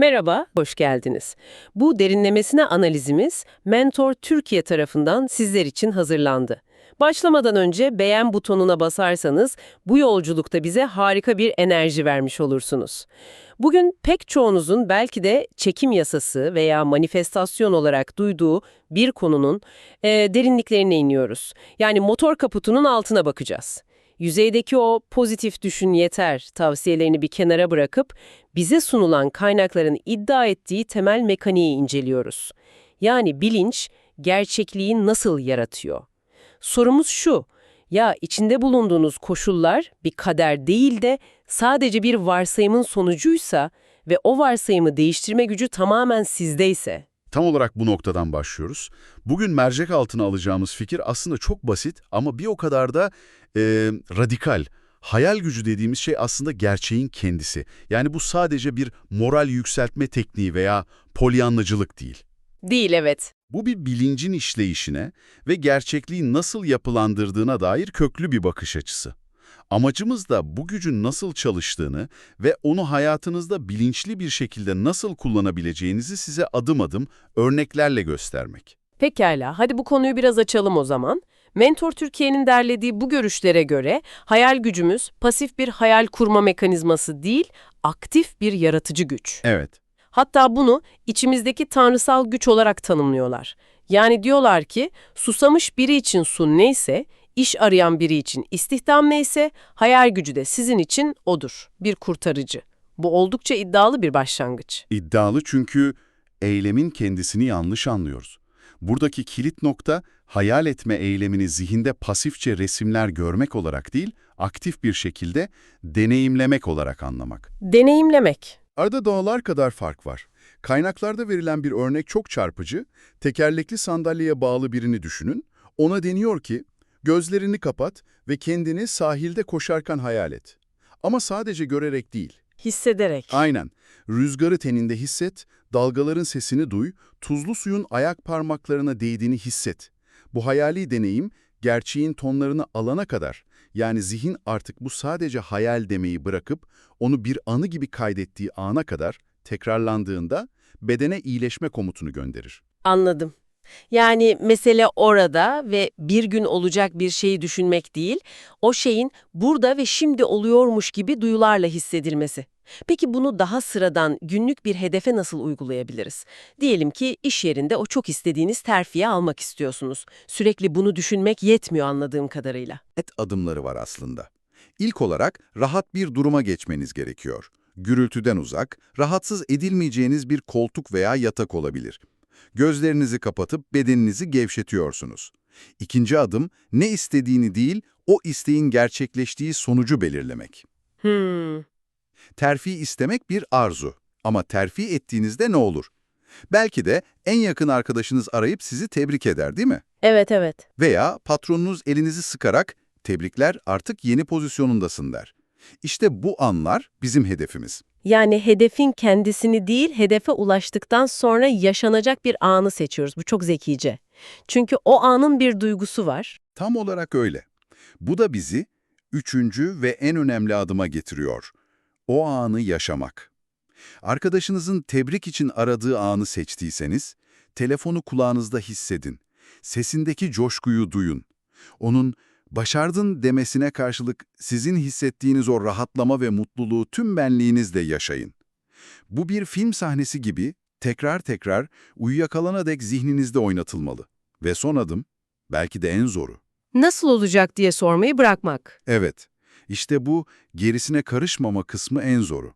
Merhaba, hoş geldiniz. Bu derinlemesine analizimiz Mentor Türkiye tarafından sizler için hazırlandı. Başlamadan önce beğen butonuna basarsanız bu yolculukta bize harika bir enerji vermiş olursunuz. Bugün pek çoğunuzun belki de çekim yasası veya manifestasyon olarak duyduğu bir konunun e, derinliklerine iniyoruz. Yani motor kaputunun altına bakacağız. Yüzeydeki o pozitif düşün yeter tavsiyelerini bir kenara bırakıp bize sunulan kaynakların iddia ettiği temel mekaniği inceliyoruz. Yani bilinç gerçekliği nasıl yaratıyor? Sorumuz şu, ya içinde bulunduğunuz koşullar bir kader değil de sadece bir varsayımın sonucuysa ve o varsayımı değiştirme gücü tamamen sizdeyse? Tam olarak bu noktadan başlıyoruz. Bugün mercek altına alacağımız fikir aslında çok basit ama bir o kadar da e, radikal. Hayal gücü dediğimiz şey aslında gerçeğin kendisi. Yani bu sadece bir moral yükseltme tekniği veya polyanlacılık değil. Değil evet. Bu bir bilincin işleyişine ve gerçekliği nasıl yapılandırdığına dair köklü bir bakış açısı. Amacımız da bu gücün nasıl çalıştığını ve onu hayatınızda bilinçli bir şekilde nasıl kullanabileceğinizi size adım adım örneklerle göstermek. Pekala, hadi bu konuyu biraz açalım o zaman. Mentor Türkiye'nin derlediği bu görüşlere göre hayal gücümüz pasif bir hayal kurma mekanizması değil, aktif bir yaratıcı güç. Evet. Hatta bunu içimizdeki tanrısal güç olarak tanımlıyorlar. Yani diyorlar ki susamış biri için su neyse, iş arayan biri için istihdam neyse, hayal gücü de sizin için odur, bir kurtarıcı. Bu oldukça iddialı bir başlangıç. İddialı çünkü eylemin kendisini yanlış anlıyoruz. Buradaki kilit nokta hayal etme eylemini zihinde pasifçe resimler görmek olarak değil, aktif bir şekilde deneyimlemek olarak anlamak. Deneyimlemek. Arada dağlar kadar fark var. Kaynaklarda verilen bir örnek çok çarpıcı. Tekerlekli sandalyeye bağlı birini düşünün. Ona deniyor ki, gözlerini kapat ve kendini sahilde koşarken hayal et. Ama sadece görerek değil. Hissederek. Aynen. Rüzgarı teninde hisset, dalgaların sesini duy, tuzlu suyun ayak parmaklarına değdiğini hisset. Bu hayali deneyim, gerçeğin tonlarını alana kadar, yani zihin artık bu sadece hayal demeyi bırakıp, onu bir anı gibi kaydettiği ana kadar tekrarlandığında bedene iyileşme komutunu gönderir. Anladım. Yani mesele orada ve bir gün olacak bir şeyi düşünmek değil, o şeyin burada ve şimdi oluyormuş gibi duyularla hissedilmesi. Peki bunu daha sıradan günlük bir hedefe nasıl uygulayabiliriz? Diyelim ki iş yerinde o çok istediğiniz terfiye almak istiyorsunuz. Sürekli bunu düşünmek yetmiyor anladığım kadarıyla. et adımları var aslında. İlk olarak rahat bir duruma geçmeniz gerekiyor. Gürültüden uzak, rahatsız edilmeyeceğiniz bir koltuk veya yatak olabilir. Gözlerinizi kapatıp bedeninizi gevşetiyorsunuz. İkinci adım, ne istediğini değil, o isteğin gerçekleştiği sonucu belirlemek. Hmm, Terfi istemek bir arzu. Ama terfi ettiğinizde ne olur? Belki de en yakın arkadaşınız arayıp sizi tebrik eder değil mi? evet evet. Veya patronunuz elinizi sıkarak tebrikler artık yeni pozisyonundasın der. İşte bu anlar bizim hedefimiz. Yani hedefin kendisini değil, hedefe ulaştıktan sonra yaşanacak bir anı seçiyoruz. Bu çok zekice. Çünkü o anın bir duygusu var. Tam olarak öyle. Bu da bizi üçüncü ve en önemli adıma getiriyor. O anı yaşamak. Arkadaşınızın tebrik için aradığı anı seçtiyseniz, telefonu kulağınızda hissedin. Sesindeki coşkuyu duyun. Onun başardın demesine karşılık sizin hissettiğiniz o rahatlama ve mutluluğu tüm benliğinizle yaşayın. Bu bir film sahnesi gibi tekrar tekrar uyuyakalana dek zihninizde oynatılmalı. Ve son adım, belki de en zoru. Nasıl olacak diye sormayı bırakmak. Evet, işte bu gerisine karışmama kısmı en zoru.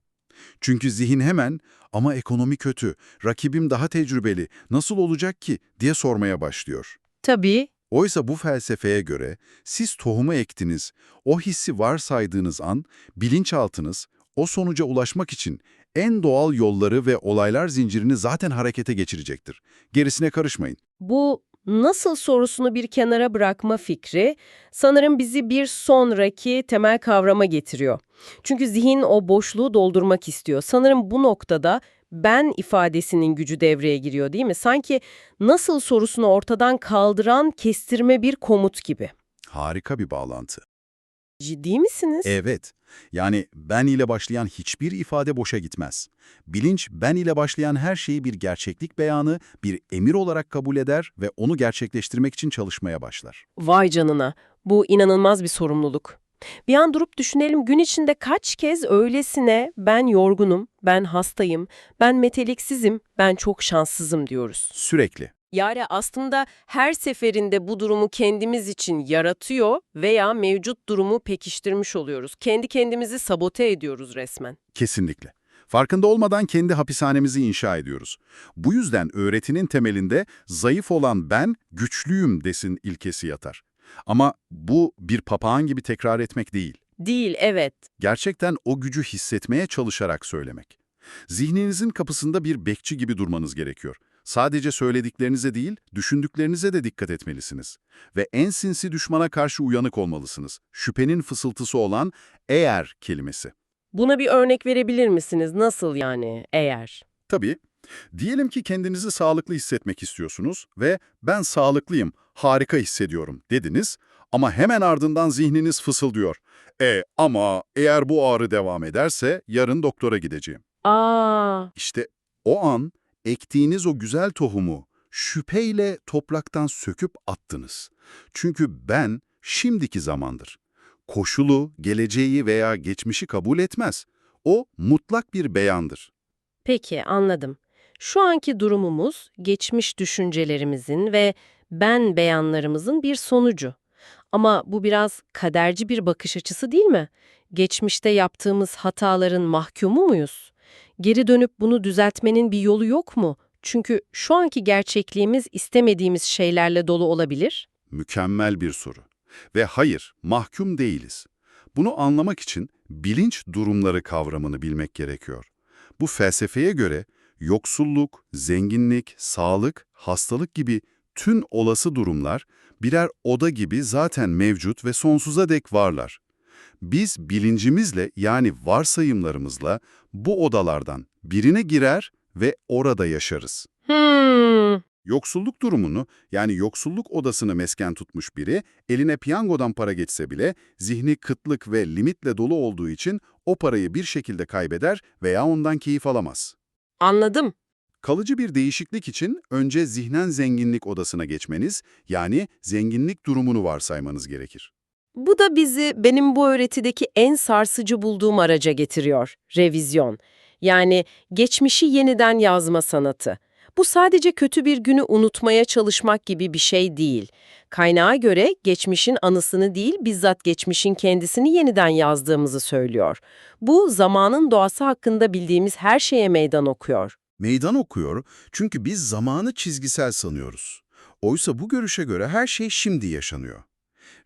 Çünkü zihin hemen ama ekonomi kötü, rakibim daha tecrübeli, nasıl olacak ki diye sormaya başlıyor. Tabii, Oysa bu felsefeye göre siz tohumu ektiniz, o hissi varsaydığınız an bilinçaltınız o sonuca ulaşmak için en doğal yolları ve olaylar zincirini zaten harekete geçirecektir. Gerisine karışmayın. bu nasıl sorusunu bir kenara bırakma fikri sanırım bizi bir sonraki temel kavrama getiriyor. Çünkü zihin o boşluğu doldurmak istiyor. Sanırım bu noktada ben ifadesinin gücü devreye giriyor değil mi? Sanki nasıl sorusunu ortadan kaldıran kestirme bir komut gibi. Harika bir bağlantı. Ciddi misiniz? Evet. Yani ben ile başlayan hiçbir ifade boşa gitmez. Bilinç ben ile başlayan her şeyi bir gerçeklik beyanı, bir emir olarak kabul eder ve onu gerçekleştirmek için çalışmaya başlar. Vay canına. Bu inanılmaz bir sorumluluk. Bir an durup düşünelim gün içinde kaç kez öylesine ben yorgunum, ben hastayım, ben meteliksizim, ben çok şanssızım diyoruz. Sürekli. Yani aslında her seferinde bu durumu kendimiz için yaratıyor veya mevcut durumu pekiştirmiş oluyoruz. Kendi kendimizi sabote ediyoruz resmen. Kesinlikle. Farkında olmadan kendi hapishanemizi inşa ediyoruz. Bu yüzden öğretinin temelinde zayıf olan ben güçlüyüm desin ilkesi yatar. Ama bu bir papağan gibi tekrar etmek değil. Değil, evet. Gerçekten o gücü hissetmeye çalışarak söylemek. Zihninizin kapısında bir bekçi gibi durmanız gerekiyor. Sadece söylediklerinize değil, düşündüklerinize de dikkat etmelisiniz. Ve en sinsi düşmana karşı uyanık olmalısınız. Şüphenin fısıltısı olan eğer kelimesi. Buna bir örnek verebilir misiniz? Nasıl yani eğer? Tabii. Diyelim ki kendinizi sağlıklı hissetmek istiyorsunuz ve ben sağlıklıyım, harika hissediyorum dediniz ama hemen ardından zihniniz fısıldıyor. E ama eğer bu ağrı devam ederse yarın doktora gideceğim. Aa, İşte o an ektiğiniz o güzel tohumu şüpheyle topraktan söküp attınız. Çünkü ben şimdiki zamandır. Koşulu, geleceği veya geçmişi kabul etmez. O mutlak bir beyandır. peki anladım. Şu anki durumumuz geçmiş düşüncelerimizin ve ben beyanlarımızın bir sonucu. Ama bu biraz kaderci bir bakış açısı değil mi? Geçmişte yaptığımız hataların mahkumu muyuz? Geri dönüp bunu düzeltmenin bir yolu yok mu? Çünkü şu anki gerçekliğimiz istemediğimiz şeylerle dolu olabilir. Mükemmel bir soru. Ve hayır, mahkum değiliz. Bunu anlamak için bilinç durumları kavramını bilmek gerekiyor. Bu felsefeye göre yoksulluk, zenginlik, sağlık, hastalık gibi tüm olası durumlar birer oda gibi zaten mevcut ve sonsuza dek varlar. Biz bilincimizle yani varsayımlarımızla bu odalardan birine girer ve orada yaşarız. Hmm, Yoksulluk durumunu yani yoksulluk odasını mesken tutmuş biri eline piyangodan para geçse bile zihni kıtlık ve limitle dolu olduğu için o parayı bir şekilde kaybeder veya ondan keyif alamaz. Anladım. Kalıcı bir değişiklik için önce zihnen zenginlik odasına geçmeniz yani zenginlik durumunu varsaymanız gerekir. Bu da bizi benim bu öğretideki en sarsıcı bulduğum araca getiriyor. Revizyon. Yani geçmişi yeniden yazma sanatı. Bu sadece kötü bir günü unutmaya çalışmak gibi bir şey değil. Kaynağa göre geçmişin anısını değil, bizzat geçmişin kendisini yeniden yazdığımızı söylüyor. Bu zamanın doğası hakkında bildiğimiz her şeye meydan okuyor. Meydan okuyor çünkü biz zamanı çizgisel sanıyoruz. Oysa bu görüşe göre her şey şimdi yaşanıyor.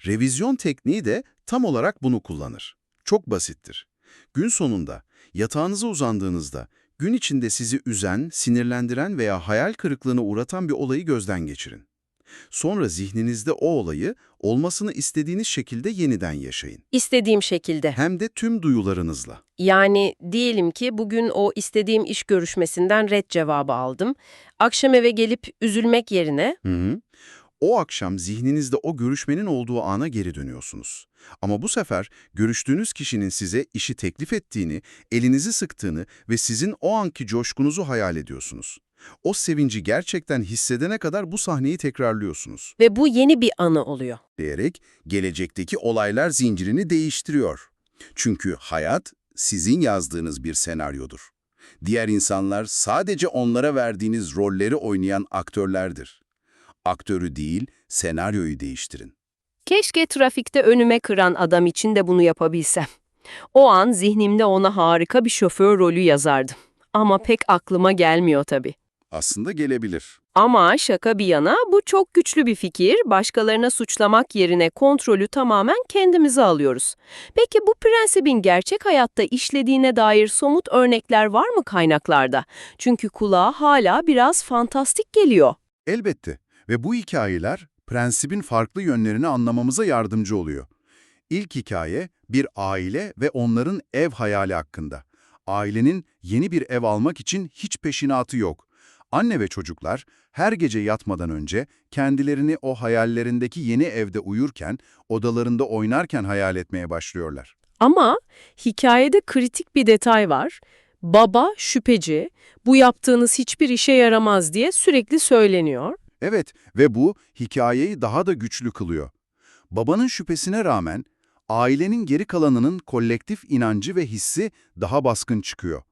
Revizyon tekniği de tam olarak bunu kullanır. Çok basittir. Gün sonunda, yatağınıza uzandığınızda, gün içinde sizi üzen, sinirlendiren veya hayal kırıklığına uğratan bir olayı gözden geçirin. Sonra zihninizde o olayı olmasını istediğiniz şekilde yeniden yaşayın. İstediğim şekilde. Hem de tüm duyularınızla. Yani diyelim ki bugün o istediğim iş görüşmesinden red cevabı aldım. Akşam eve gelip üzülmek yerine Hı hı. O akşam zihninizde o görüşmenin olduğu ana geri dönüyorsunuz. Ama bu sefer görüştüğünüz kişinin size işi teklif ettiğini, elinizi sıktığını ve sizin o anki coşkunuzu hayal ediyorsunuz. O sevinci gerçekten hissedene kadar bu sahneyi tekrarlıyorsunuz. ve bu yeni bir anı oluyor. Diyerek gelecekteki olaylar zincirini değiştiriyor. Çünkü hayat sizin yazdığınız bir senaryodur. Diğer insanlar sadece onlara verdiğiniz rolleri oynayan aktörlerdir. Aktörü değil, senaryoyu değiştirin. Keşke trafikte önüme kıran adam için de bunu yapabilsem. O an zihnimde ona harika bir şoför rolü yazardım. Ama pek aklıma gelmiyor tabii. Aslında gelebilir. Ama şaka bir yana bu çok güçlü bir fikir. Başkalarına suçlamak yerine kontrolü tamamen kendimize alıyoruz. Peki bu prensibin gerçek hayatta işlediğine dair somut örnekler var mı kaynaklarda? Çünkü kulağa hala biraz fantastik geliyor. Elbette ve bu hikayeler prensibin farklı yönlerini anlamamıza yardımcı oluyor. İlk hikaye bir aile ve onların ev hayali hakkında. Ailenin yeni bir ev almak için hiç peşinatı yok. Anne ve çocuklar her gece yatmadan önce kendilerini o hayallerindeki yeni evde uyurken, odalarında oynarken hayal etmeye başlıyorlar. Ama hikayede kritik bir detay var. Baba şüpheci, bu yaptığınız hiçbir işe yaramaz diye sürekli söyleniyor. Evet ve bu hikayeyi daha da güçlü kılıyor. Babanın şüphesine rağmen ailenin geri kalanının kolektif inancı ve hissi daha baskın çıkıyor.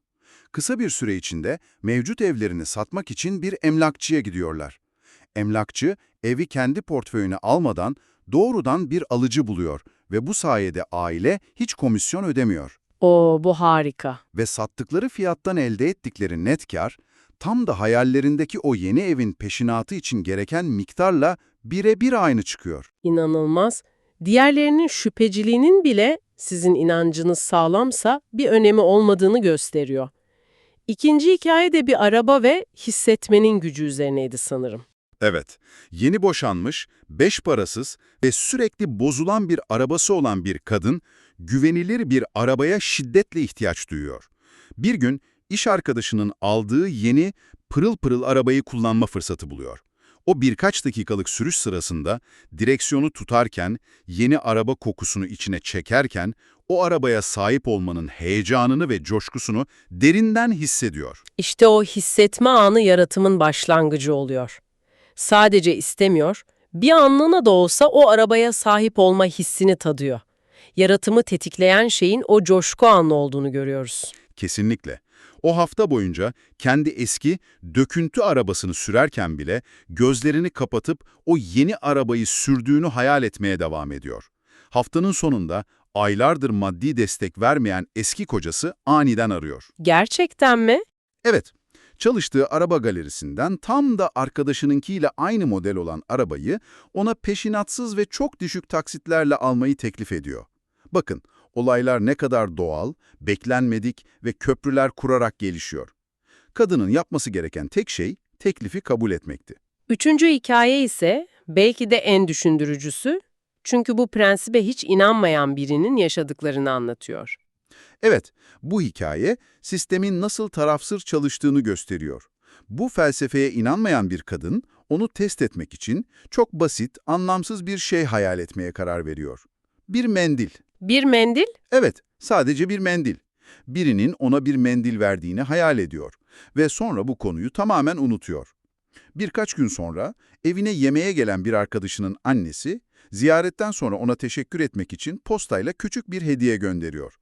Kısa bir süre içinde mevcut evlerini satmak için bir emlakçıya gidiyorlar. Emlakçı evi kendi portföyüne almadan doğrudan bir alıcı buluyor ve bu sayede aile hiç komisyon ödemiyor. Oo bu harika. Ve sattıkları fiyattan elde ettikleri net kar, tam da hayallerindeki o yeni evin peşinatı için gereken miktarla birebir aynı çıkıyor. İnanılmaz. Diğerlerinin şüpheciliğinin bile sizin inancınız sağlamsa bir önemi olmadığını gösteriyor. İkinci hikaye de bir araba ve hissetmenin gücü üzerineydi sanırım. Evet, yeni boşanmış, beş parasız ve sürekli bozulan bir arabası olan bir kadın, güvenilir bir arabaya şiddetle ihtiyaç duyuyor. Bir gün iş arkadaşının aldığı yeni, pırıl pırıl arabayı kullanma fırsatı buluyor. O birkaç dakikalık sürüş sırasında direksiyonu tutarken, yeni araba kokusunu içine çekerken, o arabaya sahip olmanın heyecanını ve coşkusunu derinden hissediyor. İşte o hissetme anı yaratımın başlangıcı oluyor. Sadece istemiyor, bir anlığına da olsa o arabaya sahip olma hissini tadıyor. Yaratımı tetikleyen şeyin o coşku anı olduğunu görüyoruz. Kesinlikle. O hafta boyunca kendi eski, döküntü arabasını sürerken bile gözlerini kapatıp o yeni arabayı sürdüğünü hayal etmeye devam ediyor. Haftanın sonunda aylardır maddi destek vermeyen eski kocası aniden arıyor. Gerçekten mi? Evet, çalıştığı araba galerisinden tam da arkadaşınınkiyle aynı model olan arabayı ona peşinatsız ve çok düşük taksitlerle almayı teklif ediyor. Bakın, olaylar ne kadar doğal, beklenmedik ve köprüler kurarak gelişiyor. Kadının yapması gereken tek şey teklifi kabul etmekti. Üçüncü hikaye ise belki de en düşündürücüsü. Çünkü bu prensibe hiç inanmayan birinin yaşadıklarını anlatıyor. Evet, bu hikaye sistemin nasıl tarafsız çalıştığını gösteriyor. Bu felsefeye inanmayan bir kadın, onu test etmek için çok basit, anlamsız bir şey hayal etmeye karar veriyor. Bir mendil. Bir mendil? Evet, sadece bir mendil. Birinin ona bir mendil verdiğini hayal ediyor ve sonra bu konuyu tamamen unutuyor. Birkaç gün sonra evine yemeğe gelen bir arkadaşının annesi, ziyaretten sonra ona teşekkür etmek için postayla küçük bir hediye gönderiyor.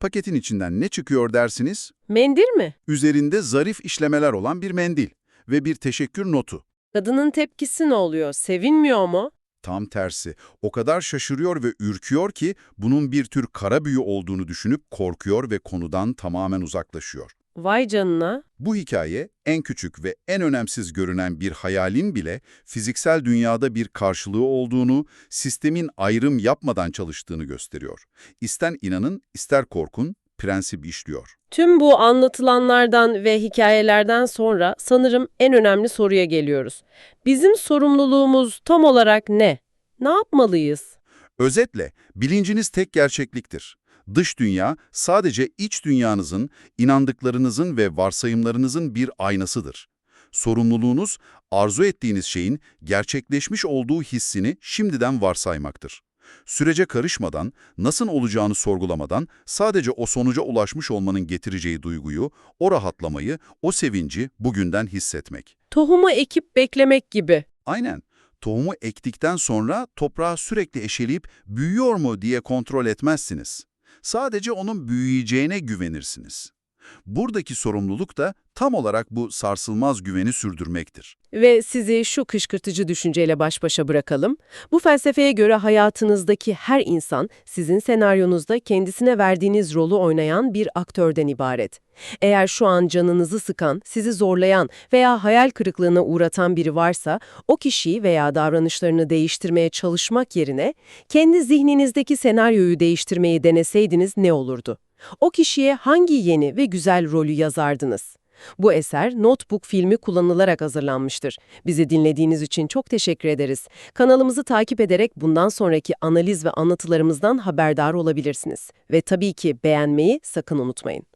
Paketin içinden ne çıkıyor dersiniz? Mendil mi? Üzerinde zarif işlemeler olan bir mendil ve bir teşekkür notu. Kadının tepkisi ne oluyor? Sevinmiyor mu? Tam tersi, o kadar şaşırıyor ve ürküyor ki bunun bir tür kara büyü olduğunu düşünüp korkuyor ve konudan tamamen uzaklaşıyor. Vay canına. Bu hikaye en küçük ve en önemsiz görünen bir hayalin bile fiziksel dünyada bir karşılığı olduğunu, sistemin ayrım yapmadan çalıştığını gösteriyor. İster inanın, ister korkun, prensip işliyor. Tüm bu anlatılanlardan ve hikayelerden sonra sanırım en önemli soruya geliyoruz. Bizim sorumluluğumuz tam olarak ne? Ne yapmalıyız? Özetle, bilinciniz tek gerçekliktir. Dış dünya sadece iç dünyanızın, inandıklarınızın ve varsayımlarınızın bir aynasıdır. Sorumluluğunuz, arzu ettiğiniz şeyin gerçekleşmiş olduğu hissini şimdiden varsaymaktır. Sürece karışmadan, nasıl olacağını sorgulamadan sadece o sonuca ulaşmış olmanın getireceği duyguyu, o rahatlamayı, o sevinci bugünden hissetmek. Tohumu ekip beklemek gibi. Aynen. Tohumu ektikten sonra toprağı sürekli eşeleyip büyüyor mu diye kontrol etmezsiniz. Sadece onun büyüyeceğine güvenirsiniz. Buradaki sorumluluk da tam olarak bu sarsılmaz güveni sürdürmektir. Ve sizi şu kışkırtıcı düşünceyle baş başa bırakalım. Bu felsefeye göre hayatınızdaki her insan sizin senaryonuzda kendisine verdiğiniz rolü oynayan bir aktörden ibaret. Eğer şu an canınızı sıkan, sizi zorlayan veya hayal kırıklığına uğratan biri varsa, o kişiyi veya davranışlarını değiştirmeye çalışmak yerine kendi zihninizdeki senaryoyu değiştirmeyi deneseydiniz ne olurdu? O kişiye hangi yeni ve güzel rolü yazardınız? Bu eser Notebook filmi kullanılarak hazırlanmıştır. Bizi dinlediğiniz için çok teşekkür ederiz. Kanalımızı takip ederek bundan sonraki analiz ve anlatılarımızdan haberdar olabilirsiniz. Ve tabii ki beğenmeyi sakın unutmayın.